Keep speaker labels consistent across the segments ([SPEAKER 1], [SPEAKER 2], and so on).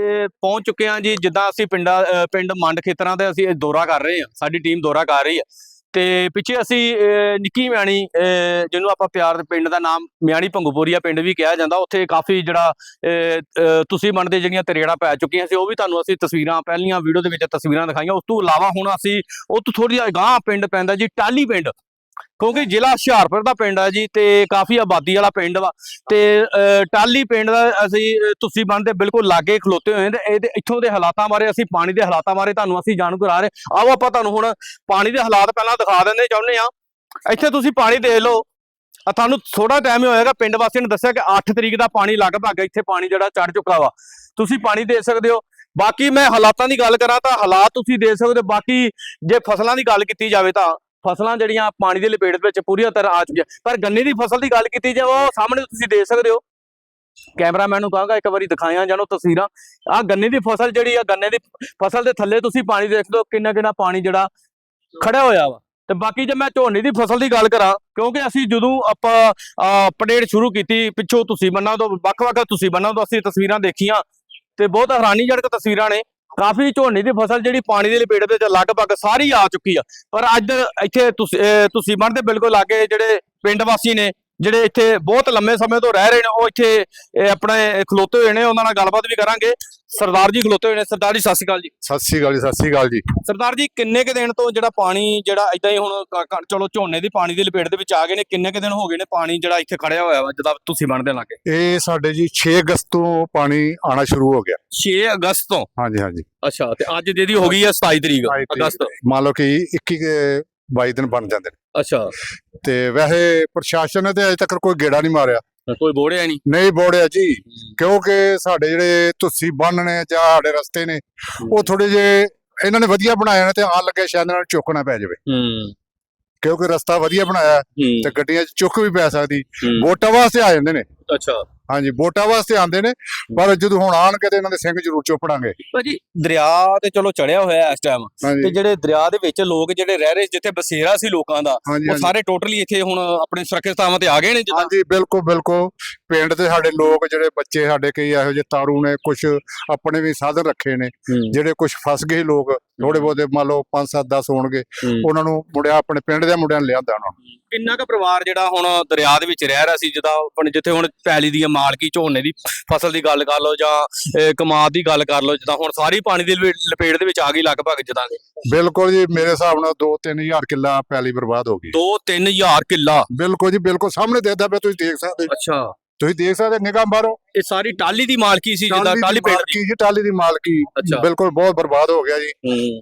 [SPEAKER 1] ਅਹ, ਪਹੁੰਚ ਚੁੱਕੇ ਹਾਂ ਜੀ ਜਿੱਦਾਂ ਅਸੀਂ ਪਿੰਡਾਂ ਅਹ, ਪਿੰਡ ਮੰਡ ਖੇਤਰਾਂ ਤੇ ਅਸੀਂ ਦੌਰਾ ਕਰ ਰਹੇ ਹਾਂ ਸਾਡੀ ਟੀਮ ਦੌਰਾ ਕਰ ਰਹੀ ਹੈ। ਤੇ ਪਿੱਛੇ ਅਸੀਂ ਅਹ, ਨਿੱਕੀ ਮਿਆਣੀ ਅਹ, ਜਿਹਨੂੰ ਆਪਾਂ ਪਿਆਰ ਦੇ ਪਿੰਡ ਦਾ ਨਾਮ ਮਿਆਣੀ ਭੰਗੂਪੁਰੀਆ ਪਿੰਡ ਵੀ ਕਿਹਾ ਜਾਂਦਾ ਉੱਥੇ ਕਾਫੀ ਜਿਹੜਾ ਅਹ, ਤੁਸੀਂ ਮੰਨਦੇ ਜਿਹੜੀਆਂ ਤਰੇੜਾ ਪੈ ਚੁੱਕੀਆਂ ਸੀ ਉਹ ਵੀ ਤੁਹਾਨੂੰ ਅਸੀਂ ਤਸਵੀਰਾਂ ਪਹਿਲੀਆਂ ਵੀਡੀਓ ਦੇ ਵਿੱਚ ਤਸਵੀਰਾਂ ਦਿਖਾਈਆਂ। ਉਸ ਤੋਂ ਇਲਾਵਾ ਹੁਣ ਅਸੀਂ ਉਹ ਤੋਂ ਥੋੜੀ ਅਗਾਂਹ ਪਿੰਡ ਪੈਂਦਾ ਜੀ ਟਾਲੀ ਪਿੰਡ। ਕਿਉਂਕਿ ਜ਼ਿਲ੍ਹਾ ਹੁਸ਼ਿਆਰਪੁਰ ਦਾ ਪਿੰਡ ਹੈ ਜੀ ਤੇ ਕਾਫੀ ਆਬਾਦੀ ਵਾਲਾ ਪਿੰਡ ਵਾ ਤੇ ਅਹ, ਟਾਲੀ ਪਿੰਡ ਦਾ ਅਸੀਂ ਅਹ, ਤੁਸੀਂ ਬੰਦੇ ਬਿਲਕੁਲ ਲਾਗੇ ਖਲੋਤੇ ਹੋਏ ਤੇ ਇਹਦੇ ਇੱਥੋਂ ਦੇ ਹਾਲਾਤਾਂ ਬਾਰੇ ਅਸੀਂ ਪਾਣੀ ਦੇ ਹਾਲਾਤਾਂ ਬਾਰੇ ਤੁਹਾਨੂੰ ਅਸੀਂ ਜਾਣੂ ਕਰਾ ਰਹੇ ਆਓ ਆਪਾਂ ਤੁਹਾਨੂੰ ਹੁਣ ਪਾਣੀ ਦੇ ਹਾਲਾਤ ਪਹਿਲਾਂ ਦਿਖਾ ਦਿੰਦੇ ਚਾਹੁੰਦੇ ਆ ਇੱਥੇ ਤੁਸੀਂ ਪਾਣੀ ਦੇਖ ਲਓ। ਆ ਤੁਹਾਨੂੰ ਥੋੜਾ ਟਾਈਮ ਹੀ ਹੋਏਗਾ ਪਿੰਡ ਵਾਸੀਆਂ ਨੇ ਦੱਸਿਆ ਕਿ 8 ਤਰੀਕ ਦਾ ਪਾਣੀ ਲਗਭਗ ਇੱਥੇ ਪਾਣੀ ਜਿਹੜਾ ਚੜ ਚੁੱਕਾ ਵਾ। ਤੁਸੀਂ ਪਾਣੀ ਦੇ ਸਕਦੇ ਹੋ। ਬਾਕੀ ਮੈਂ ਹਾਲਾਤਾਂ ਦੀ ਗੱਲ ਕਰਾਂ ਤਾਂ ਹਾਲਾਤ ਤੁਸੀਂ ਦੇ ਸਕਦੇ ਹੋ। ਬਾਕੀ ਜੇ ਫਸਲਾਂ ਦੀ ਗੱਲ ਕੀਤੀ ਜਾਵੇ ਤਾਂ ਫਸਲਾਂ ਜਿਹੜੀਆਂ ਪਾਣੀ ਦੀ ਲਪੇਟ ਵਿੱਚ ਪੂਰੀ ਤਰ੍ਹਾਂ ਆ ਚੁੱਕੀਆਂ। ਪਰ ਗੰਨੇ ਦੀ ਫਸਲ ਦੀ ਗੱਲ ਕੀਤੀ ਜਾਵੇ, ਉਹ ਸਾਹਮਣੇ ਤੁਸੀਂ ਦੇਖ ਸਕਦੇ ਹੋ। ਕੈਮਰਾਮੈਨ ਨੂੰ ਕਹਾਂਗਾ ਇੱਕ ਵਾਰੀ ਦਿਖਾਇਆ ਜਾਣੋ ਤਸਵੀਰਾਂ। ਆ ਗੰਨੇ ਦੀ ਫਸਲ ਜਿਹੜੀ ਆ, ਗੰਨੇ ਦੀ ਫਸਲ ਦੇ ਥੱਲੇ ਤੁਸੀਂ ਪਾਣੀ ਦੇਖ ਸਕਦੇ ਹੋ ਕਿੰਨਾ ਕਿੰਨਾ ਪਾਣੀ ਜਿਹੜਾ ਖੜਾ ਹੋਇਆ ਵਾ। ਤੇ ਬਾਕੀ ਜੇ ਮੈਂ ਝੋਨੇ ਦੀ ਫਸਲ ਦੀ ਗੱਲ ਕਰਾਂ, ਕਿਉਂਕਿ ਅਸੀਂ ਜਦੋਂ ਆਪਾਂ ਅਪਡੇਟ ਸ਼ੁਰੂ ਕੀਤੀ, ਪਿੱਛੋਂ ਤੁਸੀਂ ਬੰਨਾ ਤੋਂ, ਵੱਖ-ਵੱਖ ਤੁਸੀਂ ਬੰਨਾ ਤੋਂ, ਅਸੀਂ ਤਸਵੀਰਾਂ ਦੇਖੀਆਂ। ਤੇ ਬਹੁਤ ਹੈਰਾਨੀਜਨਕ ਤਸਵੀਰਾਂ ਨੇ। ਕਾਫੀ ਝੋਨੇ ਦੀ ਫਸਲ ਜਿਹੜੀ ਪਾਣੀ ਦੇ ਲਪੇਟ ਦੇ ਵਿੱਚ ਲਗਭਗ ਸਾਰੀ ਆ ਚੁੱਕੀ ਆ। ਪਰ ਅੱਜ ਇੱਥੇ ਤੁਸੀਂ ਤੁਸੀਂ ਬਣਦੇ ਦੇ ਬਿਲਕੁਲ ਲਾਗੇ ਜਿਹੜੇ ਪਿੰਡ ਵਾਸੀ ਨੇ ਜਿਹੜੇ ਇੱਥੇ ਬਹੁਤ ਲੰਮੇ ਸਮੇਂ ਤੋਂ ਰਹਿ ਰਹੇ ਨੇ ਉਹ ਇੱਥੇ ਆਪਣੇ ਖਲੋਤੇ ਹੋਏ ਨੇ ਉਹਨਾਂ ਨਾਲ ਗੱਲਬਾਤ ਵੀ ਕਰਾਂਗੇ। ਸਰਦਾਰ ਜੀ ਖਲੋਤੇ ਹੋਏ ਨੇ। ਸਰਦਾਰ ਜੀ ਸਤਿ ਸ਼੍ਰੀ ਅਕਾਲ ਜੀ।
[SPEAKER 2] ਸਤਿ ਸ੍ਰੀ ਅਕਾਲ ਜੀ ਸਤਿ ਸ੍ਰੀ ਅਕਾਲ ਜੀ।
[SPEAKER 1] ਸਰਦਾਰ ਜੀ ਕਿੰਨੇ ਕੁ ਦਿਨ ਤੋਂ ਜਿਹੜਾ ਪਾਣੀ ਜਿਹੜਾ ਇਦਾਂ ਹੀ ਹੁਣ ਚਲੋ ਝੋਨੇ ਦੀ ਪਾਣੀ ਦੀ ਲਪੇਟ ਦੇ ਵਿੱਚ ਆ ਗਏ ਨੇ ਕਿੰਨੇ ਕੁ ਦਿਨ ਹੋ ਗਏ ਨੇ ਪਾਣੀ ਜਿਹੜਾ ਇੱਥੇ ਖੜਿਆ ਹੋਇਆ ਵਾ ਜਦੋਂ ਤੁਸੀਂ ਬਣਦੇ ਲਾਗੇ?
[SPEAKER 2] ਇਹ ਸਾਡੇ ਜੀ 6 ਅਗਸਤ ਤੋਂ ਪਾਣੀ ਆਣਾ ਸ਼ੁਰੂ ਹੋ ਗਿਆ।
[SPEAKER 1] 6 ਅਗਸਤ ਤੋਂ?
[SPEAKER 2] ਹਾਂਜੀ ਹਾਂਜੀ।
[SPEAKER 1] ਅੱਛਾ ਤੇ ਅੱਜ ਜਿਹਦੀ ਹੋ ਗਈ ਹੈ 27 ਤਰੀਕ
[SPEAKER 2] 27 ਤਰੀਕ।
[SPEAKER 1] ਅਗਸਤ।
[SPEAKER 2] ਮੰਨ ਲਓ ਕਿ 21 ਕੁ 22 ਦਿਨ ਬਣ ਜਾਂਦੇ ਨੇ।
[SPEAKER 1] ਅੱਛਾ।
[SPEAKER 2] ਤੇ ਵੈਸੇ ਪ੍ਰਸ਼ਾਸਨ ਨੇ ਤੇ ਅਜੇ ਤੱਕ ਕੋਈ ਗੇੜਾ ਨਹੀਂ ਮਾਰਿਆ।
[SPEAKER 1] ਕੋਈ ਬੋੜਿਆ ਨਹੀਂ।
[SPEAKER 2] ਨਹੀਂ ਬੋੜਿਆ ਜੀ ਕਿਉਂਕਿ ਸਾਡੇ ਜਿਹੜੇ ਤੁਸੀਂ ਬੰਨ ਨੇ ਜਾਂ ਸਾਡੇ ਰਸਤੇ ਨੇ ਉਹ ਥੋੜੇ ਜੇ ਇਹਨਾਂ ਨੇ ਵਧੀਆ ਬਣਾਏ ਨੇ ਤੇ ਆਣ ਲੱਗੇ ਸ਼ਾਇਦ ਨਾਲ ਚੁੱਕਣਾ ਪੈ ਜਾਵੇ।
[SPEAKER 1] ਹੂੰ।
[SPEAKER 2] ਕਿਉਂਕਿ ਰਸਤਾ ਵਧੀਆ ਬਣਾਇਆ ਤੇ ਗੱਡੀਆਂ 'ਚ ਚੁੱਕ ਵੀ ਪੈ ਸਕਦੀ। ਵੋਟਾਂ ਵਾਸਤੇ ਆ ਜਾਂਦੇ ਨੇ।
[SPEAKER 1] ਅੱਛਾ।
[SPEAKER 2] ਹਾਂਜੀ ਵੋਟਾਂ ਵਾਸਤੇ ਆਉਂਦੇ ਨੇ ਪਰ ਜਦੋਂ ਹੁਣ ਆਣਗੇ ਤੇ ਇਹਨਾਂ ਦੇ ਸਿੰਘ ਜ਼ਰੂਰ ਚੁੱਪਣਾਂਗੇ
[SPEAKER 1] ਭਾਜੀ ਦਰਿਆ ਤੇ ਚਲੋ ਚੜਿਆ ਹੋਇਆ ਇਸ ਟਾਈਮ ਤੇ ਜਿਹੜੇ ਦਰਿਆ ਦੇ ਵਿੱਚ ਲੋਕ ਜਿਹੜੇ ਰਹਿ ਰਹੇ ਜਿੱਥੇ ਬਸੇਰਾ ਸੀ ਲੋਕਾਂ ਦਾ ਉਹ ਸਾਰੇ ਟੋਟਲੀ ਇੱਥੇ ਹੁਣ ਆਪਣੇ ਸੁਰੱਖਿਅਤ ਥਾਵਾਂ ਤੇ ਆ ਗਏ ਨੇ ਜਿੱਦਾਂ।
[SPEAKER 2] ਹਾਂਜੀ ਬਿਲਕੁਲ ਬਿਲਕੁਲ। ਪਿੰਡ ਦੇ ਸਾਡੇ ਲੋਕ ਜਿਹੜੇ ਬੱਚੇ ਸਾਡੇ ਕਈ ਇਹੋ ਜਿਹੇ ਤਾਰੂ ਨੇ ਕੁਝ ਆਪਣੇ ਵੀ ਸਾਧਨ ਰੱਖੇ ਨੇ ਜਿਹੜੇ ਕੁਝ ਫਸ ਗਏ ਲੋਕ ਥੋੜੇ ਬਹੁਤੇ ਮੰਨ ਲਓ 5 7 10 ਹੋਣਗੇ ਉਹਨਾਂ ਨੂੰ ਮੁੰਡਿਆ ਆਪਣੇ ਪਿੰਡ ਦੇ ਮੁੰਡਿਆਂ ਨੇ ਲਿਆਂਦਾ ਉਹਨਾਂ ਨੂੰ।
[SPEAKER 1] ਕਿੰਨਾ ਕੁ ਪਰਿਵਾਰ ਜਿਹੜਾ ਹੁਣ ਦਰਿਆ ਦੇ ਵਿੱਚ ਰਹਿ ਰਿਹਾ ਸੀ ਆਪਣੇ ਜਿੱਥੇ ਹੁਣ ਪੈਲੀ ਦੀ ਮਾਲਕੀ ਝੋਨੇ ਦੀ ਫਸਲ ਦੀ ਗੱਲ ਕਰ ਲਓ ਜਾਂ ਕਮਾਦ ਦੀ ਗੱਲ ਕਰ ਲਓ ਜਿੱਦਾਂ ਹੁਣ ਸਾਰੀ ਪਾਣੀ ਦੀ ਲਪੇ- ਲਪੇਟ ਦੇ ਵਿੱਚ ਆ ਗਈ ਲਗਭਗ ਜਿੱਦਾਂ
[SPEAKER 2] ਬਿਲਕੁਲ ਜੀ ਮੇਰੇ ਹਿਸਾਬ ਨਾਲ 2-3000 ਕਿੱਲਾ ਪੈਲੀ ਬਰਬਾਦ ਹੋ ਗਈ।
[SPEAKER 1] 2-3000 ਕਿੱਲਾ?
[SPEAKER 2] ਬਿਲਕੁਲ ਜੀ ਬਿਲਕੁਲ। ਸਾਹਮਣੇ ਦੇਖਦਾ ਪਿਆ ਤੁਸੀਂ ਦੇਖ ਸਕਦੇ।
[SPEAKER 1] ਅੱਛਾ।
[SPEAKER 2] ਤੁਸੀਂ ਦੇਖ ਸਕਦੇ ਨਿਗਾਹ ਮਾਰੋ।
[SPEAKER 1] ਇਹ ਸਾਰੀ ਟਾਲੀ ਦੀ ਮਾਲਕੀ ਸੀ ਜਿੱਦਾਂ ਟਾਲੀ ਪਿੰਡ ਦੀ।
[SPEAKER 2] ਜੀ ਟਾਲੀ ਦੀ ਮਾਲਕੀ। ਬਿਲਕੁਲ ਬਹੁਤ ਬਰਬਾਦ ਹੋ ਗਿਆ ਜੀ।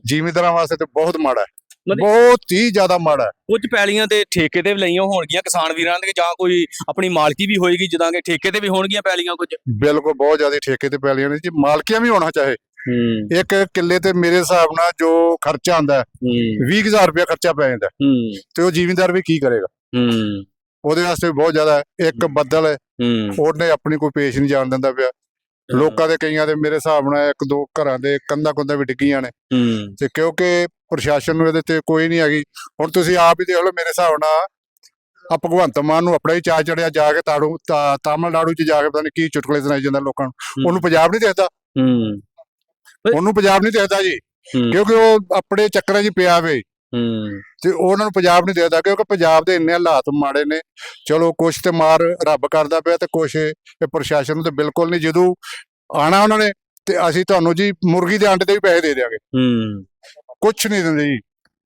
[SPEAKER 2] ਜ਼ਿਮੀਂਦਾਰਾਂ ਵਾਸਤੇ ਤੇ ਬਹੁਤ ਮਾੜਾ ਹੈ। ਬਹੁਤ ਹੀ ਜ਼ਿਆਦਾ ਮਾੜਾ ਹੈ।
[SPEAKER 1] ਕੁਝ ਪੈਲੀਆਂ ਤੇ ਠੇਕੇ ਤੇ ਵੀ ਲਈਆਂ ਹੋਣਗੀਆਂ ਕਿਸਾਨ ਵੀਰਾਂ ਦੇ ਜਾਂ ਕੋਈ ਆਪਣੀ ਮਾਲਕੀ ਵੀ ਹੋਏਗੀ ਜਿੱਦਾਂ ਕਿ ਠੇਕੇ ਤੇ ਵੀ ਹੋਣਗੀਆਂ ਪੈਲੀਆਂ ਕੁਝ?
[SPEAKER 2] ਬਿਲਕੁਲ ਬਹੁਤ ਜ਼ਿਆਦਾ ਠੇਕੇ ਤੇ ਪੈਲੀਆਂ ਨੇ। ਜੀ ਮਾਲਕੀਆਂ ਵੀ ਹੋਣਾ ਚਾਹੇ
[SPEAKER 1] ਹੂੰ।
[SPEAKER 2] ਇੱਕ ਕਿੱਲੇ ਤੇ ਮੇਰੇ ਹਿਸਾਬ ਨਾਲ ਜੋ ਖਰਚਾ ਆਂਦਾ
[SPEAKER 1] ਹੂੰ
[SPEAKER 2] 20000 ਰੁਪਏ ਖਰਚਾ ਪੈ ਜਾਂਦਾ ਹੈ।
[SPEAKER 1] ਹੂੰ।
[SPEAKER 2] ਤੇ ਉਹ ਜ਼ਿਮੀਂਦਾਰ ਵੀ ਕੀ ਕਰੇਗਾ?
[SPEAKER 1] ਹੂੰ।
[SPEAKER 2] ਉਹਦੇ ਵਾਸਤੇ ਵੀ ਬਹੁਤ ਜ਼ਿਆਦਾ ਹੈ। ਇੱਕ ਬੱਦਲ ਹੈ,
[SPEAKER 1] ਹੂੰ।
[SPEAKER 2] ਉਹਨੇ ਆਪਣੀ ਕੋਈ ਪੇਸ਼ ਨਹੀਂ ਜਾਣ ਦਿੰਦਾ ਪਿਆ। ਲੋਕਾਂ ਦੇ ਕਈਆਂ ਦੇ ਮੇਰੇ ਹਿਸਾਬ ਨਾਲ ਇੱਕ ਦੋ ਘਰਾਂ ਦੇ ਕੰਧਾਂ ਕੁੰਧਾਂ ਵੀ ਡਿੱਗੀਆਂ ਨੇ। ਤੇ ਕਿਉਂਕਿ ਪ੍ਰਸ਼ਾਸਨ ਨੂੰ ਇਹਦੇ ਤੇ ਕੋਈ ਨਹੀਂ ਹੈਗੀ। ਹੁਣ ਤੁਸੀਂ ਆਪ ਹੀ ਦੇਖ ਲਓ ਮੇਰੇ ਹਿਸਾਬ ਨਾਲ ਆ ਭਗਵੰਤ ਮਾਨ ਨੂੰ ਆਪਣਾ ਹੀ ਚਾਹ ਚੜਿਆ ਜਾ ਕੇ ਤਾੜੂ ਤਾਮਿਲਨਾਡੂ ਚ ਜਾ ਕੇ ਪਤਾ ਨਹੀਂ ਕੀ ਚੁਟਕਲੇ ਸੁਣਾਈ ਜਾਂਦਾ ਲੋਕਾਂ ਨੂੰ। ਉਹਨੂੰ ਪੰਜਾਬ ਨਹੀਂ ਦੇਖਦਾ।
[SPEAKER 1] ਹੂੰ।
[SPEAKER 2] ਉਹਨੂੰ ਪੰਜਾਬ ਨਹੀਂ ਦੇਖਦਾ ਜੀ। ਕਿਉਂਕਿ ਉਹ ਆਪਣੇ ਚੱਕਰਾਂ 'ਚ ਪਿਆ ਵੇ। ਤੇ ਉਹਨਾਂ ਨੂੰ ਪੰਜਾਬ ਨਹੀਂ ਦੇਖਦਾ ਕਿਉਂਕਿ ਪੰਜਾਬ ਦੇ ਇੰਨੇ ਹਾਲਾਤ ਮਾੜੇ ਨੇ। ਚਲੋ ਕੁਛ ਤੇ ਮਾਰ ਰੱਬ ਕਰਦਾ ਪਿਆ ਤੇ ਕੁਛ ਇਹ ਪ੍ਰਸ਼ਾਸਨ ਨੂੰ ਤੇ ਬਿਲਕੁਲ ਨਹੀਂ। ਜਦੋਂ ਆਣਾ ਉਹਨਾਂ ਨੇ ਤੇ ਅਸੀਂ ਤੁਹਾਨੂੰ ਜੀ ਮੁਰਗੀ ਦੇ ਆਂਡੇ ਦੇ ਵੀ ਪੈਸੇ ਦੇ ਦਿਆਂਗੇ।
[SPEAKER 1] ਹੂੰ।
[SPEAKER 2] ਕੁਛ ਨਹੀਂ ਦਿੰਦੇ ਜੀ।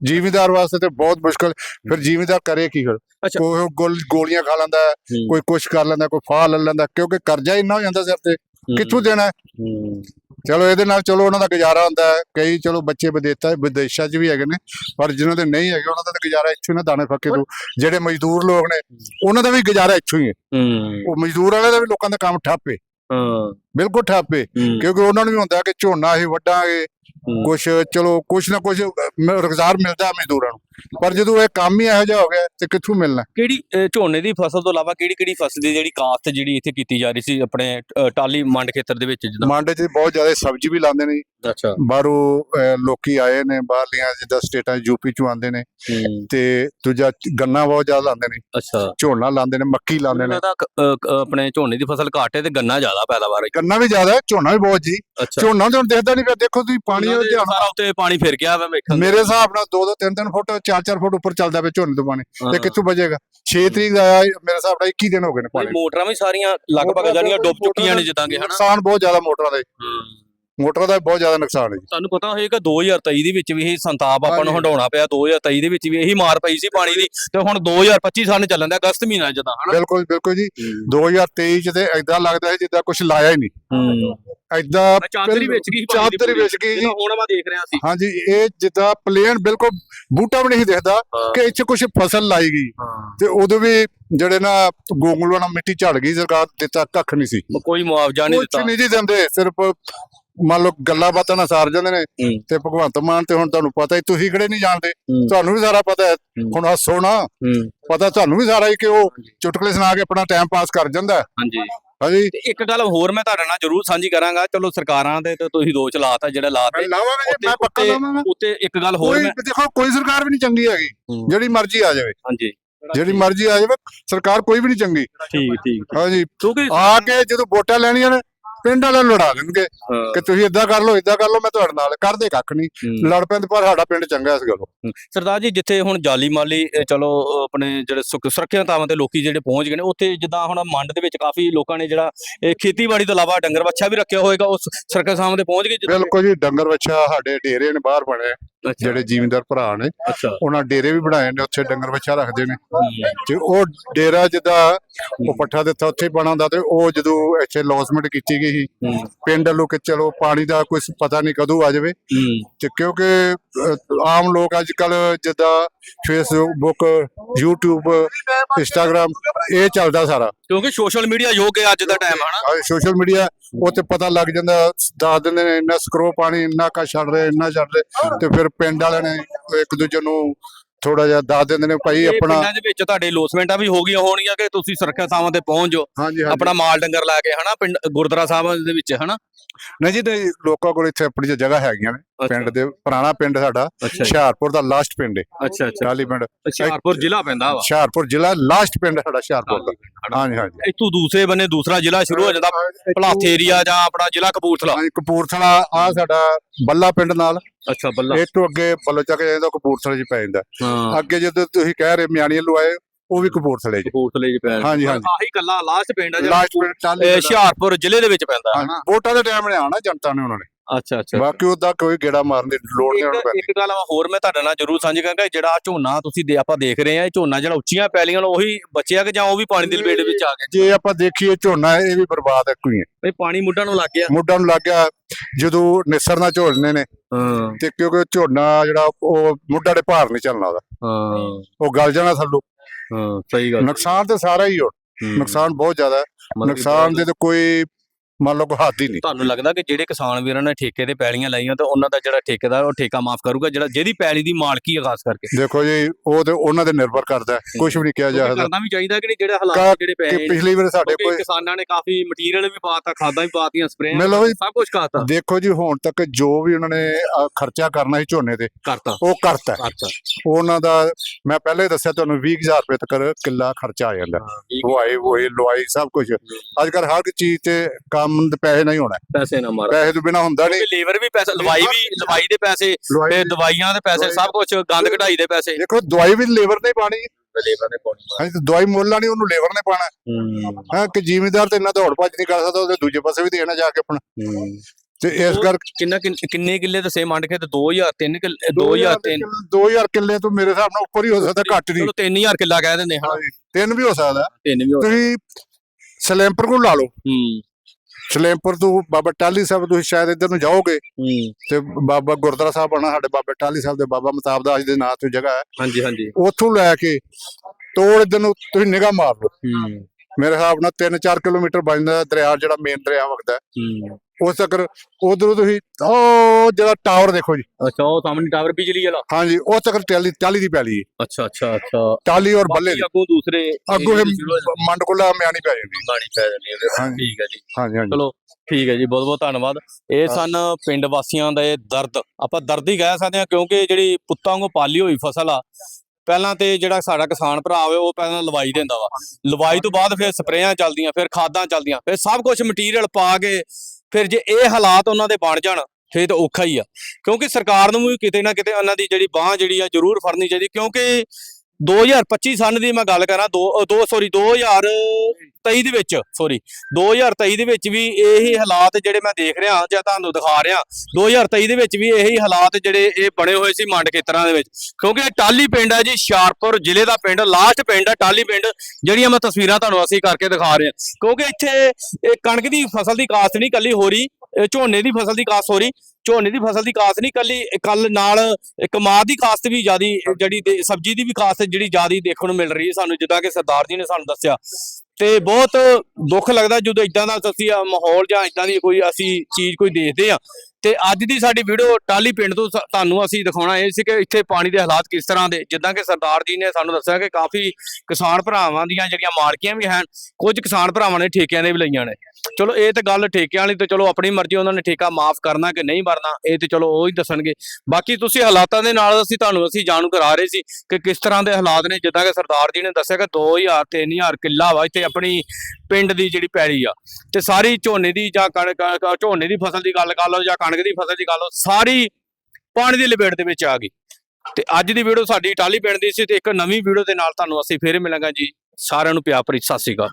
[SPEAKER 2] ਜ਼ਿਮੀਂਦਾਰ ਵਾਸਤੇ ਤੇ ਬਹੁਤ ਮੁਸ਼ਕਲ। ਫਿਰ ਜ਼ਿਮੀਂਦਾਰ ਕਰੇ ਕੀ ਫਿਰ। ਕੋਈ ਗੋਲ- ਗੋਲੀਆਂ ਖਾ ਲੈਂਦਾ। ਕੋਈ ਕੁਛ ਕਰ ਲੈਂਦਾ ਕੋਈ ਫਾਹ ਲੈ ਲੈਂਦਾ ਕਿਉਂਕਿ ਕਰਜ਼ਾ ਇੰਨਾ ਹੋ ਜਾਂਦਾ ਸਿਰ ਤੇ। ਕਿੱਥੋਂ ਦੇਣਾ ਹੈ?
[SPEAKER 1] ਹੂੰ।
[SPEAKER 2] ਚਲੋ ਇਹਦੇ ਨਾਲ ਚਲੋ ਉਹਨਾਂ ਦਾ ਗੁਜ਼ਾਰਾ ਹੁੰਦਾ ਹੈ। ਕਈ ਚਲੋ ਬੱਚੇ ਵਿਦੇਤਾ ਵਿਦੇਸ਼ਾਂ 'ਚ ਵੀ ਹੈਗੇ ਨੇ ਪਰ ਜਿਨ੍ਹਾਂ ਦੇ ਨਹੀਂ ਹੈਗੇ ਉਹਨਾਂ ਦਾ ਤਾਂ ਗੁਜ਼ਾਰਾ ਇੱਥੋਂ ਹੀ ਨਾ ਦਾਣੇ ਫੱਕੇ ਤੋਂ। ਜਿਹੜੇ ਮਜ਼ਦੂਰ ਲੋਕ ਨੇ ਉਹਨਾਂ ਦਾ ਵੀ ਗੁਜ਼ਾਰਾ ਇੱਥੋਂ ਹੀ ਹੈ।
[SPEAKER 1] ਹੂੰ।
[SPEAKER 2] ਉਹ ਮਜ਼ਦੂਰ ਵਾਲੇ ਦਾ ਵੀ ਲੋਕਾਂ ਦਾ ਕੰਮ ਠੱਪੇ
[SPEAKER 1] ਹਾਂ।
[SPEAKER 2] ਬਿਲਕੁਲ ਠੱਪੇ।
[SPEAKER 1] ਹੂੰ।
[SPEAKER 2] ਕਿਉਂਕਿ ਉਹਨਾਂ ਨੂੰ ਵੀ ਹੁੰਦਾ ਕਿ ਝੋਨਾ ਅਸੀਂ ਵੱਢਾਂਗੇ
[SPEAKER 1] ਹੂੰ।
[SPEAKER 2] ਕੁਛ ਚਲੋ ਕੁਛ ਨਾ ਕੁਛ ਰੁਜ਼ਗਾਰ ਮਿਲਦਾ ਮਜ਼ਦੂਰਾਂ ਨੂੰ। ਪਰ ਜਦੋਂ ਇਹ ਕੰਮ ਹੀ ਇਹੋ ਜਿਹਾ ਹੋ ਗਿਆ ਤੇ ਕਿੱਥੋਂ ਮਿਲਣਾ?
[SPEAKER 1] ਕਿਹੜੀ ਝੋਨੇ ਦੀ ਫਸਲ ਤੋਂ ਇਲਾਵਾ ਕਿਹੜੀ ਕਿਹੜੀ ਫਸਲ ਦੀ ਜਿਹੜੀ ਕਾਸ਼ਤ ਜਿਹੜੀ ਇੱਥੇ ਕੀਤੀ ਜਾ ਰਹੀ ਸੀ ਆਪਣੇ ਟਾਲੀ ਮੰਡ ਖੇਤਰ ਦੇ ਵਿੱਚ ਜਿੱਦਾਂ?
[SPEAKER 2] ਮੰਡ 'ਚ ਬਹੁਤ ਜ਼ਿਆਦਾ ਸਬਜ਼ੀ ਵੀ ਲਾਉਂਦੇ ਨੇ।
[SPEAKER 1] ਅੱਛਾ।
[SPEAKER 2] ਬਾਹਰੋਂ ਲੋਕੀ ਆਏ ਨੇ ਬਾਹਰਲੀਆਂ ਜਿੱਦਾਂ ਸਟੇਟਾਂ ਯੂਪੀ ਚੋਂ ਆਉਂਦੇ ਨੇ
[SPEAKER 1] ਹੂੰ।
[SPEAKER 2] ਤੇ ਦੂਜਾ ਗੰਨਾ ਬਹੁਤ ਜ਼ਿਆਦਾ ਲਾਉਂਦੇ ਨੇ।
[SPEAKER 1] ਅੱਛਾ।
[SPEAKER 2] ਝੋਨਾ ਲਾਉਂਦੇ ਨੇ ਮੱਕੀ ਲਾਉਂਦੇ ਨੇ।
[SPEAKER 1] ਆਪਣੇ ਝੋਨੇ ਦੀ ਫਸਲ ਘੱਟ ਹੈ ਤੇ ਗੰਨਾ ਜ਼ਿਆਦਾ ਪੈਦਾਵਾਰ ਹੈ।
[SPEAKER 2] ਗੰਨਾ ਵੀ ਜ਼ਿਆਦਾ ਹੈ ਝੋਨਾ ਵੀ ਬਹੁਤ ਜੀ।
[SPEAKER 1] ਅੱਛਾ।
[SPEAKER 2] ਝੋਨਾ ਤੇ ਹੁਣ ਦਿਖਦਾ ਨਹੀਂ ਪਿਆ ਦੇਖੋ ਤੁਸੀਂ ਪਾਣੀ ਉਹ
[SPEAKER 1] ਦੇ
[SPEAKER 2] ਧਿਆਨ
[SPEAKER 1] ਸਾਰਾ ਉੱਤੇ ਪਾਣੀ ਫਿਰ ਗਿਆ ਵਾ ਵੇਖਣ
[SPEAKER 2] ਮੇਰੇ ਹਿਸਾਬ ਨਾਲ 2 2 3 3 ਫੁੱਟ 4 4 ਫੁੱਟ ਉੱਪਰ ਚੱਲਦਾ ਪਿਆ ਝੋਨੇ ਤੋਂ ਪਾਣੀ। ਤੇ ਕਿੱਥੋਂ ਬਚੇਗਾ? 6 ਤਰੀਕ ਦਾ ਆਇਆ ਮੇਰੇ ਹਿਸਾਬ ਨਾਲ 21 ਦਿਨ ਹੋ ਗਏ ਨੇ ਪਾਣੀ।
[SPEAKER 1] ਮੋਟਰਾਂ ਵੀ ਸਾਰੀਆਂ ਲਗਭਗ ਜਾਨੀਆਂ ਡੁੱਬ ਚੁੱਕੀਆਂ ਨੇ ਜਿੱਦਾਂ ਕਿ ਹਨਾ?
[SPEAKER 2] ਨੁਕਸਾਨ ਬਹੁਤ ਜ਼ਿਆਦਾ ਮੋਟਰਾਂ ਦਾ। ਜੀ। ਮੋਟਰਾਂ ਦਾ ਬਹੁਤ ਜ਼ਿਆਦਾ ਨੁਕਸਾਨ ਹੈ ਜੀ।
[SPEAKER 1] ਤੁਹਾਨੂੰ ਪਤਾ ਹੋਏਗਾ 2023 ਦੇ ਵਿੱਚ ਵੀ ਇਹ ਸੰਤਾਪ ਆਪਾਂ ਨੂੰ। ਹੰਡਾਉਣਾ ਪਿਆ 2023 ਦੇ ਵਿੱਚ ਵੀ ਇਹੀ ਮਾਰ ਪਈ ਸੀ ਪਾਣੀ ਦੀ ਤੇ ਹੁਣ 2025 ਸਾਲ ਚੱਲਣ ਦਾ ਅਗਸਤ ਮਹੀਨਾ ਜਦਾਂ ਹਨਾ?
[SPEAKER 2] ਬਿਲਕੁਲ ਬਿਲਕੁਲ ਜੀ। 2023 ਚ ਤੇ ਏਦਾਂ ਲੱਗਦਾ ਹੈ ਜਿੱਦਾਂ ਕੁਝ ਲਾਇਆ ਹੀ ਨਹੀਂ। ਏਦਾਂ
[SPEAKER 1] ਚਾਦਰੀ ਵਿੱਚ ਗਈ
[SPEAKER 2] ਚਾਦਰੀ। ਵਿੱਚ ਗਈ ਜੀ
[SPEAKER 1] ਹੁਣ ਮੈਂ ਦੇਖ ਰਿਹਾ ਸੀ
[SPEAKER 2] ਹਾਂਜੀ ਇਹ ਜਿੱਦਾਂ ਪਲੇਨ ਬਿਲਕੁਲ ਬੂਟਾ ਵੀ ਨਹੀਂ ਦਿਖਦਾ ਕਿ ਇੱਥੇ ਕੁਝ ਫਸਲ ਲਾਈ ਗਈ। ਤੇ ਉਦੋਂ ਵੀ ਜਿਹੜੇ ਨਾ ਗੋਂਗਲੂਆਂ ਨਾਲ ਮਿੱਟੀ ਝੜ ਗਈ ਸਰਕਾਰ ਦਿੱਤਾ ਕੱਖ ਨਹੀਂ ਸੀ।
[SPEAKER 1] ਕੋਈ ਮੁਆਵਜ਼ਾ ਨਹੀਂ
[SPEAKER 2] ਕੁਝ
[SPEAKER 1] ਦਿੱਤਾ।
[SPEAKER 2] ਨਹੀਂ ਜੀ ਦਿੰਦੇ ਸਿਰਫ ਮੰਨ ਲਓ ਗੱਲਾਂ ਬਾਤਾਂ ਨਾਲ ਸਾਰ ਜਾਂਦੇ ਨੇ। ਤੇ ਭਗਵੰਤ ਮਾਨ ਤੇ ਹੁਣ ਤੁਹਾਨੂੰ ਪਤਾ ਹੀ ਤੁਸੀਂ ਕਿਹੜੇ ਨਹੀਂ ਜਾਣਦੇ। ਤੁਹਾਨੂੰ ਵੀ ਸਾਰਾ ਪਤਾ ਹੈ। ਹੁਣ ਨਾ
[SPEAKER 1] ਹੂੰ।
[SPEAKER 2] ਪਤਾ ਤੁਹਾਨੂੰ ਵੀ ਸਾਰਾ ਹੀ ਕਿ ਉਹ ਚੁਟਕਲੇ ਸੁਣਾ ਕੇ ਆਪਣਾ ਟਾਈਮ ਪਾਸ ਕਰ ਜਾਂਦਾ।
[SPEAKER 1] ਹਾਂਜੀ।
[SPEAKER 2] ਹਾਂਜੀ।
[SPEAKER 1] ਇੱਕ ਗੱਲ ਹੋਰ ਮੈਂ ਤੁਹਾਡੇ ਨਾਲ ਜ਼ਰੂਰ ਸਾਂਝੀ ਕਰਾਂਗਾ। ਚਲੋ ਸਰਕਾਰਾਂ ਦੇ ਤੇ ਤੁਸੀਂ ਦੋ ਚਲਾਤਾ ਜਿਹੜਾ ਲਾਤੇ
[SPEAKER 2] ਲਾਵਾਂਗੇ ਮੈਂ
[SPEAKER 1] ਉੱਤੇ-
[SPEAKER 2] ਪੱਕਾ ਲਾਵਾਂਗਾ।
[SPEAKER 1] ਉੱਤੇ ਇੱਕ ਗੱਲ ਹੋਰ ਮੈਂ
[SPEAKER 2] ਦੇਖੋ ਕੋਈ ਸਰਕਾਰ ਵੀ ਨਹੀਂ ਚੰਗੀ ਹੈਗੀ। ਜਿਹੜੀ ਮਰਜ਼ੀ ਆ ਜਾਵੇ।
[SPEAKER 1] ਹਾਂਜੀ।
[SPEAKER 2] ਜਿਹੜੀ ਮਰਜ਼ੀ ਆ ਜਾਵੇ ਸਰਕਾਰ ਕੋਈ ਵੀ ਨਹੀਂ ਚੰਗੀ।
[SPEAKER 1] ਠੀਕ ਠੀਕ।
[SPEAKER 2] ਹਾਂਜੀ।
[SPEAKER 1] ਕਿਉਂਕਿ
[SPEAKER 2] ਆ ਕੇ ਜਦੋਂ ਵੋਟਾਂ ਲੈਣੀਆਂ ਨੇ ਪਿੰਡ ਵਾਲਿਆਂ ਨੂੰ ਲੜਾ ਦੇਣਗੇ
[SPEAKER 1] ਹਾਂ,
[SPEAKER 2] ਕਿ ਤੁਸੀਂ ਇਦਾਂ ਕਰ ਲਓ ਇਦਾਂ ਕਰ ਲਓ ਮੈਂ ਤੁਹਾਡੇ ਨਾਲ ਕਰਦੇ ਕੱਖ ਨਹੀਂ। ਲੜ ਪੈਂਦੇ ਪਰ ਸਾਡਾ ਪਿੰਡ ਚੰਗਾ ਇਸ ਗੱਲੋਂ।
[SPEAKER 1] ਸਰਦਾਰ ਜੀ ਜਿੱਥੇ ਹੁਣ ਜਾਲੀ ਮਾਲੀ ਚਲੋ ਆਪਣੇ ਜਿਹੜੇ ਸੁਰੱਖ- ਸੁਰੱਖਿਆ ਥਾਵਾਂ ਤੇ ਲੋਕੀ ਜਿਹੜੇ ਪਹੁੰਚ ਗਏ ਨੇ ਉੱਥੇ ਜਿੱਦਾਂ ਹੁਣ ਮੰਡ ਦੇ ਵਿੱਚ ਕਾਫੀ ਲੋਕਾਂ ਨੇ ਜਿਹੜਾ ਇਹ ਖੇਤੀਬਾੜੀ ਤੋਂ ਇਲਾਵਾ ਡੰਗਰ ਵੱਛਾ ਵੀ ਰੱਖਿਆ ਹੋਏਗਾ ਉਸ ਸੁਰੱਖਿਆ ਥਾਵਾਂ ਤੇ ਪਹੁੰਚ ਗਏ
[SPEAKER 2] ਬਿਲਕੁਲ ਜੀ ਡੰਗਰ ਵੱਛਾ ਸਾਡੇ ਡੇਰੇ ਨੇ ਬਾਹਰ ਬਣੇ। ਜਿਹੜੇ ਜ਼ਿਮੀਂਦਾਰ ਭਰਾ ਨੇ
[SPEAKER 1] ਅੱਛਾ।
[SPEAKER 2] ਉਹਨਾਂ ਡੇਰੇ ਵੀ ਬਣਾਏ ਨੇ ਉੱਥੇ ਡੰਗਰ ਵੱਛਾ ਰੱਖਦੇ ਨੇ।
[SPEAKER 1] ਹੂੰ,
[SPEAKER 2] ਤੇ ਉਹ ਡੇਰਾ ਜਿੱਦਾਂ ਉਹ ਪੱਠਾ ਦਿੱਤਾ ਉੱਥੇ ਹੀ ਬਣਾ ਹੁੰਦਾ ਤੇ ਉਹ ਜਦੋਂ ਇੱਥੇ ਲੌਸਮੈਂਟ ਕੀਤੀ ਗਈ ਸੀ
[SPEAKER 1] ਹੂੰ,
[SPEAKER 2] ਪਿੰਡ ਵੱਲੋਂ ਕਿ ਚਲੋ ਪਾਣੀ ਦਾ ਕੋਈ ਪਤਾ ਨਹੀਂ ਕਦੋਂ ਆ ਜਾਵੇ।
[SPEAKER 1] ਹੂੰ,
[SPEAKER 2] ਤੇ ਕਿਉਂਕਿ ਆਮ ਲੋਕ ਅੱਜ ਕੱਲ ਜਿੱਦਾਂ ਫੇਸਬੁੱਕ YouTube ਇੰਸਟਾਗ੍ਰam ਇਹ ਚੱਲਦਾ ਸਾਰਾ।
[SPEAKER 1] ਕਿਉਂਕਿ ਸੋਸ਼ਲ ਮੀਡੀਆ ਯੋਗ ਹੈ ਅੱਜ ਦਾ ਟਾਈਮ ਹਨਾ?
[SPEAKER 2] ਸੋਸ਼ਲ ਮੀਡੀਆ ਉੱਤੇ ਪਤਾ ਲੱਗ ਜਾਂਦਾ ਦੱਸ ਦਿੰਦੇ ਨੇ ਇੰਨਾ ਸਕਰੋ ਪਾਣੀ ਇੰਨਾ ਕਾ ਛੱਡ ਰਹੇ ਇੰਨਾ ਛੱਡ ਰਹੇ। ਤੇ ਫਿਰ ਪਿੰਡ ਵਾਲਿਆਂ ਨੇ ਇੱਕ ਦੂਜੇ ਨੂੰ ਥੋੜਾ ਜਿਹਾ ਦੱਸ ਦਿੰਦੇ ਨੇ ਭਾਈ ਆਪਣਾ
[SPEAKER 1] ਪਿੰਡਾਂ ਦੇ ਵਿੱਚ ਤੁਹਾਡੇ ਲੋਸਮੈਂਟਾਂ ਵੀ ਹੋ ਗਈਆਂ ਹੋਣਗੀਆਂ ਕਿ ਤੁਸੀਂ ਸੁਰੱਖਿਆ ਥਾਵਾਂ ਤੇ ਪਹੁੰਚ ਜਾਓ। ਆਪਣਾ ਮਾਲ ਡੰਗਰ ਲੈ ਕੇ ਹਨਾ ਪਿੰਡ ਗੁਰਦੁਆਰਾ ਸਾਹਿਬ ਦੇ ਵਿੱਚ ਹਨਾ?
[SPEAKER 2] ਨਹੀਂ ਜੀ ਤੇ ਲੋਕਾਂ ਕੋਲ ਇੱਥੇ ਆਪਣੀ ਜਗ੍ਹਾ ਹੈਗੀਆਂ ਨੇ। ਪਿੰਡ ਦੇ ਪੁਰਾਣਾ ਪਿੰਡ ਸਾਡਾ ਹੁਸ਼ਿਆਰਪੁਰ ਦਾ ਲਾਸਟ ਪਿੰਡ ਹੈ
[SPEAKER 1] ਅੱਛਾ ਅੱਛਾ।
[SPEAKER 2] ਟਾਲੀ ਪਿੰਡ।
[SPEAKER 1] ਹੁਸ਼ਿਆਰਪੁਰ ਜ਼ਿਲ੍ਹਾ ਪੈਂਦਾ ਵਾ।
[SPEAKER 2] ਹੁਸ਼ਿਆਰਪੁਰ ਜ਼ਿਲ੍ਹਾ ਲਾਸਟ ਪਿੰਡ ਸਾਡਾ ਹੁਸ਼ਿਆਰਪੁਰ ਦਾ। ਹਾਂਜੀ ਹਾਂਜੀ।
[SPEAKER 1] ਇੱਥੋਂ ਦੂਸਰੇ ਬੰਨੇ ਦੂਸਰਾ ਜ਼ਿਲ੍ਹਾ ਸ਼ੁਰੂ ਹੋ ਜਾਂਦਾ ਭਲਾਥ ਏਰੀਆ ਜਾਂ ਆਪਣਾ ਜ਼ਿਲ੍ਹਾ ਕਪੂਰਥਲਾ।
[SPEAKER 2] ਹਾਂਜੀ ਕਪੂਰਥਲਾ ਆ ਸਾਡਾ ਬੱਲਾ ਪਿੰਡ ਨਾਲ।
[SPEAKER 1] ਅੱਛਾ ਬੱਲਾ।
[SPEAKER 2] ਇਹ ਤੋਂ ਅੱਗੇ ਬੱਲੋ ਚੱਕ ਜਾਂਦਾ ਕਪੂਰਥਲੇ ਚ ਪੈ ਜਾਂਦਾ।
[SPEAKER 1] ਹਾਂ।
[SPEAKER 2] ਅੱਗੇ ਜਦੋਂ ਤੁਸੀਂ ਕਹਿ ਰਹੇ ਮਿਆਣੀ ਵੱਲੋਂ ਆਏ ਉਹ ਵੀ ਕਪੂਰਥਲੇ ਚ।
[SPEAKER 1] ਕਪੂਰਥਲੇ ਚ ਪੈਂਦਾ
[SPEAKER 2] ਹਾਂਜੀ, ਹਾਂਜੀ।
[SPEAKER 1] ਆਹੀ ਕੱਲਾ ਲਾਸਟ ਪਿੰਡ ਆ ਜਿਹੜਾ। ਹੁਸ਼ਿਆਰਪੁਰ ਜ਼ਿਲ੍ਹੇ ਦੇ ਵਿੱਚ ਪੈਂਦਾ।
[SPEAKER 2] ਵੋਟਾਂ ਦੇ ਟਾਈਮ ਨੇ ਆਣਾ ਜਨਤਾ ਨੇ ਉਹਨਾਂ ਨੇ।
[SPEAKER 1] ਅੱਛਾ ਅੱਛਾ
[SPEAKER 2] ਬਾਕੀ ਉਹਦਾ ਕੋਈ ਗੇੜਾ ਮਾਰਨ ਦੀ ਲੋੜ ਨਹੀਂ ਉਹਨਾਂ
[SPEAKER 1] ਇੱਕ ਗੱਲ ਮੈਂ ਹੋਰ ਮੈਂ ਤੁਹਾਡੇ ਨਾਲ ਜ਼ਰੂਰ ਸਾਂਝੀ ਕਰਾਂਗਾ ਜਿਹੜਾ ਝੋਨਾ ਤੁਸੀਂ ਦੇ ਆਪਾਂ ਦੇਖ ਰਹੇ ਆ ਇਹ ਝੋਨਾ ਜਿਹੜਾ ਉੱਚੀਆਂ ਪੈਲੀਆਂ ਨੂੰ ਉਹੀ ਬਚਿਆ ਕਿ ਜਾਂ ਉਹ ਵੀ ਪਾਣੀ ਦੀ ਲਪੇਟ ਵਿੱਚ ਆ ਗਿਆ?
[SPEAKER 2] ਜੇ ਆਪਾਂ ਦੇਖੀਏ ਝੋਨਾ ਇਹ ਵੀ ਬਰਬਾਦ ਹੈ ਕੋਈ।
[SPEAKER 1] ਇਹ ਪਾਣੀ ਮੁੱਢਾਂ ਨੂੰ ਲੱਗ ਗਿਆ।
[SPEAKER 2] ਮੁੱਢਾਂ ਨੂੰ ਲੱਗ ਗਿਆ ਜਦੋਂ ਨਿਸਰ ਨਾਲ ਝੋਲਨੇ ਨੇ।
[SPEAKER 1] ਹਾਂ।
[SPEAKER 2] ਤੇ ਕਿਉਂਕਿ ਝੋਨਾ ਜਿਹੜਾ ਉਹ ਮੁੱਢਾਂ ਦੇ ਭਾਰ ਨਹੀਂ ਚੱਲਣਾ ਉਹਦਾ।
[SPEAKER 1] ਹਾਂ।
[SPEAKER 2] ਉਹ ਗਲ ਜਾਣਾ ਥੱਲੋਂ।
[SPEAKER 1] ਹਾਂ ਸਹੀ ਗੱਲ।
[SPEAKER 2] ਨੁਕਸਾਨ ਤੇ ਸਾਰਾ ਹੀ ਹੋ। ਨੁਕਸਾਨ ਬਹੁਤ ਜ਼ਿਆਦਾ ਹੈ। ਨੁਕਸਾਨ ਦੇ ਤੇ ਕੋਈ ਮੰਨ ਲਓ ਕੋਈ ਹੱਦ ਹੀ ਨਹੀਂ।
[SPEAKER 1] ਤੁਹਾਨੂੰ ਲੱਗਦਾ ਕਿ ਜਿਹੜੇ ਕਿਸਾਨ ਵੀਰਾਂ ਨੇ ਠੇਕੇ ਤੇ ਪੈਲੀਆਂ ਲਾਈਆਂ ਤਾਂ ਉਹਨਾਂ ਦਾ ਜਿਹੜਾ ਠੇਕੇਦਾਰ ਉਹ ਠੇਕਾ ਮਾਫ ਕਰੂਗਾ ਜਿਹੜਾ ਜਿਹਦੀ ਪੈਲੀ ਦੀ ਮਾਲਕੀ ਹੈ ਖਾਸ ਕਰਕੇ?
[SPEAKER 2] ਦੇਖੋ ਜੀ ਉਹ ਤੇ ਉਹਨਾਂ ਤੇ ਨਿਰਭਰ ਕਰਦਾ ਕੁਝ ਵੀ ਨਹੀਂ ਕਿਹਾ ਜਾ ਸਕਦਾ।
[SPEAKER 1] ਕਰਨਾ ਵੀ ਚਾਹੀਦਾ ਕਿ ਨਹੀਂ ਜਿਹੜੇ ਹਾਲਾਤ ਜਿਹੜੇ ਪਏ ਨੇ।
[SPEAKER 2] ਪਿਛਲੀ ਵਾਰ ਸਾਡੇ ਕੋਈ
[SPEAKER 1] ਕਿਸਾਨਾਂ ਨੇ ਕਾਫੀ ਮਟੀਰੀਅਲ ਵੀ ਪਾਤਾ ਖਾਦਾਂ ਵੀ ਪਾਤੀਆਂ
[SPEAKER 2] ਜੀ।
[SPEAKER 1] ਸਭ ਕੁਝ ਕਰਤਾ।
[SPEAKER 2] ਦੇਖੋ ਜੀ ਹੁਣ ਤੱਕ ਜੋ ਵੀ ਉਹਨਾਂ ਨੇ ਖਰਚਾ ਕਰਨਾ ਸੀ ਝੋਨੇ ਤੇ
[SPEAKER 1] ਕਰਤਾ।
[SPEAKER 2] ਉਹ ਕਰਤਾ। ਉਹਨਾਂ ਦਾ ਮੈਂ ਪਹਿਲੇ ਦੱਸਿਆ ਤੁਹਾਨੂੰ 20000 ਰੁਪਏ ਤੱਕ ਕਿੱਲਾ ਖਰਚਾ ਆ ਜਾਂਦਾ। ਲਵਾਈ ਹੋਈ ਲਵਾਈ ਸਭ ਕੁਝ ਅੱਜ ਕੱਲ ਹਰ ਇੱਕ ਚੀਜ਼ ਤੇ ਕੰਮ ਦੇ ਪੈਸੇ ਨਹੀਂ ਹੋਣਾ।
[SPEAKER 1] ਪੈਸੇ ਨਾ ਮਾਰ।
[SPEAKER 2] ਪੈਸੇ ਤੋਂ ਬਿਨਾ ਹੁੰਦਾ ਨਹੀਂ।
[SPEAKER 1] ਲੇਬਰ ਵੀ ਪੈਸੇ ਲਵਾਈ ਵੀ ਲਵਾਈ ਦੇ ਪੈਸੇ ਤੇ ਦਵਾਈਆਂ ਦੇ ਪੈਸੇ ਸਭ ਕੁਝ ਗੰਦ ਕਢਾਈ ਦੇ ਪੈਸੇ।
[SPEAKER 2] ਦੇਖੋ ਦਵਾਈ ਵੀ ਲੇਬਰ ਨੇ ਪਾਣੀ।
[SPEAKER 1] ਲੇਬਰ ਪਾਉਣੀ
[SPEAKER 2] ਤੇ ਦਵਾਈ ਮੁੱਲ ਲਾਣੀ ਉਹਨੂੰ ਲੇਬਰ ਨੇ ਪਾਣਾ।
[SPEAKER 1] ਹੂੰ।
[SPEAKER 2] ਹਾਂ ਕਿ ਜ਼ਿਮੀਦਾਰ ਤੇ ਇੰਨਾ ਦੌੜ ਭੱਜ ਨਹੀਂ ਕਰ ਸਕਦਾ ਉਹਦੇ ਦੂਜੇ ਪਾਸੇ ਵੀ ਦੇਣਾ ਜਾ ਕੇ ਆਪਣਾ। ਤੇ ਇਸ ਕਰਕੇ
[SPEAKER 1] ਕਿੰਨਾ ਕਿੰਨ- ਕਿੰਨੇ ਕਿੱਲੇ ਦੱਸੇ ਮੰਡ ਕੇ ਤੇ 2000 3 ਕਿੱਲੇ 2003
[SPEAKER 2] 2000 ਕਿੱਲੇ ਤੋਂ ਮੇਰੇ ਹਿਸਾਬ ਨਾਲ ਉੱਪਰ ਹੀ ਹੋ ਸਕਦਾ ਘੱਟ ਨਹੀਂ।
[SPEAKER 1] ਚਲੋ 3000 ਕਿੱਲਾ ਕਹਿ ਦਿੰਦੇ ਹਾਂ।
[SPEAKER 2] ਹਾਂਜੀ ਤਿੰਨ ਵੀ ਹੋ ਸਕਦਾ।
[SPEAKER 1] ਤਿੰਨ ਵੀ ਹੋ
[SPEAKER 2] ਤੁਸੀਂ ਸਲੈਂਪਰ ਕੋਲ ਲਾ ਲਓ।
[SPEAKER 1] ਹੂੰ।
[SPEAKER 2] ਸਲੈਂਪਰ ਤੋਂ ਬਾਬਾ ਟਾਲੀ ਸਾਹਿਬ ਤੁਸੀਂ ਸ਼ਾਇਦ ਇੱਧਰ ਨੂੰ ਜਾਓਗੇ।
[SPEAKER 1] ਹੂੰ।
[SPEAKER 2] ਤੇ ਬਾਬਾ ਗੁਰਦੁਆਰਾ ਸਾਹਿਬ ਬਣਾ ਸਾਡੇ ਬਾਬਾ ਟਾਲੀ ਸਾਹਿਬ ਦੇ ਬਾਬਾ ਮਤਾਬ ਦਾਸ ਦੇ ਨਾਂ ਤੇ ਜਗ੍ਹਾ ਹੈ।
[SPEAKER 1] ਹਾਂਜੀ ਹਾਂਜੀ।
[SPEAKER 2] ਉੱਥੋਂ ਲੈ ਕੇ ਤੋੜ ਇੱਧਰ ਨੂੰ ਤੁਸੀਂ ਨਿਗਾਹ ਮਾਰ ਲਓ।
[SPEAKER 1] ਹੂੰ।
[SPEAKER 2] ਮੇਰੇ ਹਿਸਾਬ ਨਾਲ 3-4 ਕਿਲੋਮੀਟਰ ਬਣਦਾ ਦਰਿਆ ਜਿਹੜਾ ਮੇਨ ਦਰਿਆ ਵਗਦਾ।
[SPEAKER 1] ਹੂੰ।
[SPEAKER 2] ਉਸ ਤੱਕ ਉਧਰੋਂ ਤੁਸੀਂ ਉਹ ਜਿਹੜਾ ਟਾਵਰ ਦੇਖੋ ਜੀ।
[SPEAKER 1] ਅੱਛਾ ਉਹ ਸਾਹਮਣੇ ਟਾਵਰ ਬਿਜਲੀ ਵਾਲਾ।
[SPEAKER 2] ਹਾਂਜੀ ਉਸ ਤੱਕ ਟਾਲੀ ਟਾਲੀ ਦੀ ਪੈਲੀ ਹੈ
[SPEAKER 1] ਅੱਛਾ ਅੱਛਾ ਅੱਛਾ।
[SPEAKER 2] ਟਾਲੀ ਔਰ ਬੱਲੇ ਦੀ।
[SPEAKER 1] ਅੱਗੋਂ ਦੂਸਰੇ
[SPEAKER 2] ਅੱਗੋਂ
[SPEAKER 1] area ਦੀ ਸ਼ੁਰੂ ਹੋ ਜਾਂਦੀ,
[SPEAKER 2] ਮੰਡ ਕੋਲਾ ਮਿਆਣੀ ਪੈ ਜਾਂਦੀ।
[SPEAKER 1] ਪਾਣੀ ਪੈ ਜਾਂਦੀ। ਠੀਕ ਹੈ ਜੀ।
[SPEAKER 2] ਹਾਂਜੀ ਹਾਂਜੀ।
[SPEAKER 1] ਚਲੋ ਠੀਕ ਹੈ ਜੀ ਬਹੁਤ ਬਹੁਤ ਧੰਨਵਾਦ। ਇਹ ਸਨ ਪਿੰਡ ਵਾਸੀਆਂ ਦਾ ਇਹ ਦਰਦ। ਆਪਾਂ ਦਰਦ ਹੀ ਕਹਿ ਸਕਦੇ ਹਾਂ ਕਿਉਂਕਿ ਜਿਹੜੀ ਪੁੱਤਾਂ ਵਾਂਗੂ ਪਾਲੀ ਹੋਈ ਫਸਲ ਆ ਪਹਿਲਾਂ ਤੇ ਜਿਹੜਾ ਸਾਡਾ ਕਿਸਾਨ ਭਰਾ ਹੋਵੇ ਉਹ ਪਹਿਲਾਂ ਲਵਾਈ ਦਿੰਦਾ ਵਾ। ਲਵਾਈ ਤੋਂ ਬਾਅਦ ਫਿਰ ਸਪਰੇਆਂ ਚੱਲਦੀਆਂ ਫਿਰ ਖਾਦਾਂ ਚੱਲਦੀਆਂ ਫਿਰ ਸਭ ਕੁਝ ਮਟੀਰੀਅਲ ਪਾ ਕੇ ਫਿਰ ਜੇ ਇਹ ਹਾਲਾਤ ਉਹਨਾਂ ਦੇ ਬਣ ਜਾਣ, ਫਿਰ ਤਾਂ ਔਖਾ ਹੀ ਆ। ਕਿਉਂਕਿ ਸਰਕਾਰ ਨੂੰ ਵੀ ਕਿਤੇ ਨਾ ਕਿਤੇ ਉਹਨਾਂ ਦੀ ਜਿਹੜੀ ਬਾਹ ਜਿਹੜੀ ਆ ਜ਼ਰੂਰ ਫੜਨੀ ਚਾਹੀਦੀ, ਕਿਉਂਕਿ 2025 ਸਨ ਦੀ ਮੈਂ ਗੱਲ ਕਰਾਂ 2 2 ਸੌਰੀ 2023 ਦੇ ਵਿੱਚ ਸੌਰੀ 2023 ਦੇ ਵਿੱਚ ਵੀ ਇਹੀ ਹਾਲਾਤ ਜਿਹੜੇ ਮੈਂ ਦੇਖ ਰਿਹਾ ਜਾਂ ਤੁਹਾਨੂੰ ਦਿਖਾ ਰਿਹਾ 2023 ਦੇ ਵਿੱਚ ਵੀ ਇਹੀ ਹਾਲਾਤ ਜਿਹੜੇ ਇਹ ਬਣੇ ਹੋਏ ਸੀ ਮੰਡ ਖੇਤਰਾਂ ਦੇ ਵਿੱਚ, ਕਿਉਂਕਿ ਇਹ ਟਾਲੀ ਪਿੰਡ ਹੈ ਜੀ, ਹੁਸ਼ਿਆਰਪੁਰ ਜ਼ਿਲ੍ਹੇ ਦਾ ਪਿੰਡ, ਲਾਸਟ ਪਿੰਡ ਹੈ ਟਾਲੀ ਪਿੰਡ, ਜਿਹੜੀਆਂ ਮੈਂ ਤਸਵੀਰਾਂ ਤੁਹਾਨੂੰ ਅਸੀਂ ਕਰਕੇ ਦਿਖਾ ਰਹੇ ਹਾਂ, ਕਿਉਂਕਿ ਇੱਥੇ ਇਹ ਕਣਕ ਦੀ ਫਸਲ ਦੀ ਕਾਸ਼ਤ ਨਹੀਂ ਕੱਲੀ ਹੋ ਰਹੀ ਝੋਨੇ ਦੀ ਫਸਲ ਦੀ ਕਾਸ਼ਤ ਹੋ ਰਹੀ, ਝੋਨੇ ਦੀ ਫਸਲ ਦੀ ਕਾਸ਼ਤ ਨਹੀਂ, ਕੱਲੀ, ਕੱਲ ਨਾਲ ਕਮਾਦ ਦੀ ਕਾਸ਼ਤ ਵੀ ਜਿਆਦੀ, ਜਿਹੜੀ ਦੇ- ਸਬਜ਼ੀ ਦੀ ਵੀ ਕਾਸ਼ਤ ਜਿਹੜੀ ਜਿਆਦੀ ਦੇਖਣ ਨੂੰ ਮਿਲ ਰਹੀ ਹੈ ਸਾਨੂੰ, ਜਿੱਦਾਂ ਕਿ ਸਰਦਾਰ ਜੀ ਨੇ ਸਾਨੂੰ ਦੱਸਿਆ। ਤੇ ਬਹੁਤ ਦੁੱਖ ਲੱਗਦਾ ਜਦੋਂ ਇਦਾਂ ਦਾ ਅਸੀਂ ਮਾਹੌਲ ਜਾਂ ਇਦਾਂ ਦੀ ਕੋਈ ਅਸੀਂ ਚੀਜ਼ ਕੋਈ ਦੇਖਦੇ ਆ ਤੇ ਅੱਜ ਦੀ ਸਾਡੀ ਵੀਡੀਓ ਟਾਲੀ ਪਿੰਡ ਤੋਂ ਸ- ਤੁਹਾਨੂੰ ਅਸੀਂ ਦਿਖਾਉਣਾ ਇਹ ਸੀ ਕਿ ਇੱਥੇ ਪਾਣੀ ਦੇ ਹਾਲਾਤ ਕਿਸ ਤਰ੍ਹਾਂ ਦੇ, ਜਿੱਦਾਂ ਕਿ ਸਰਦਾਰ ਜੀ ਨੇ ਸਾਨੂੰ ਦੱਸਿਆ ਕਿ ਕਾਫੀ ਕਿਸਾਨ ਭਰਾਵਾਂ ਦੀਆਂ ਜਿਹੜੀਆਂ ਮਾਲਕੀਆਂ ਵੀ ਹਨ, ਕੁਝ ਕਿਸਾਨ ਭਰਾਵਾਂ ਨੇ ਠੇਕਿਆਂ ਦੇ ਵੀ ਲਈਆਂ ਨੇ। ਚਲੋ, ਇਹ ਤੇ ਗੱਲ ਠੇਕਿਆਂ ਵਾਲੀ ਤੇ ਚਲੋ ਆਪਣੀ ਮਰਜ਼ੀ, ਉਹਨਾਂ ਨੇ ਠੇਕਾ ਮਾਫ ਕਰਨਾ ਕਿ ਨਹੀਂ ਭਰਨਾ ਇਹ ਤੇ ਚਲੋ ਉਹ ਹੀ ਦੱਸਣਗੇ। ਬਾਕੀ ਤੁਸੀਂ ਹਾਲਾਤਾਂ ਦੇ ਨਾਲ ਅਸੀਂ ਤੁਹਾਨੂੰ, ਅਸੀਂ ਜਾਣੂ ਕਰਾ ਰਹੇ ਸੀ ਕਿ ਕਿਸ ਤਰ੍ਹਾਂ ਦੇ ਹਾਲਾਤ ਨੇ, ਜਿੱਦਾਂ ਕਿ ਸਰਦਾਰ ਜੀ ਨੇ ਦੱਸਿਆ ਕਿ 2000 3000 ਕਿੱਲਾ ਵਾ ਇੱਥੇ ਆਪਣੀ ਪਿੰਡ ਦੀ ਜਿਹੜੀ ਪੈੜੀ ਆ। ਤੇ ਸਾਰੀ ਝੋਨੇ ਦੀ ਜਾਂ ਕਣਕ ਕਣਕ- ਝੋਨੇ ਦੀ ਫਸਲ ਦੀ ਗੱਲ ਕਰ ਲਓ ਜਾਂ ਕਣਕ ਦੀ ਫਸਲ ਦੀ ਗੱਲ ਲਓ, ਸਾਰੀ ਪਾਣੀ ਦੀ ਲਪੇਟ ਦੇ ਵਿੱਚ ਆ ਗਈ। ਤੇ ਅੱਜ ਦੀ ਵੀਡੀਓ ਸਾਡੀ ਟਾਲੀ ਪਿੰਡ ਦੀ ਸੀ ਤੇ ਇੱਕ ਨਵੀਂ ਵੀਡੀਓ ਦੇ ਨਾਲ ਤੁਹਾਨੂੰ ਅਸੀਂ ਫੇਰ ਮਿਲਾਂਗੇ ਜੀ। ਸਾਰਿਆਂ ਨੂੰ ਪਿਆਰ ਭਰੀ ਸਤਿ ਸ਼੍ਰੀ ਅਕਾਲ।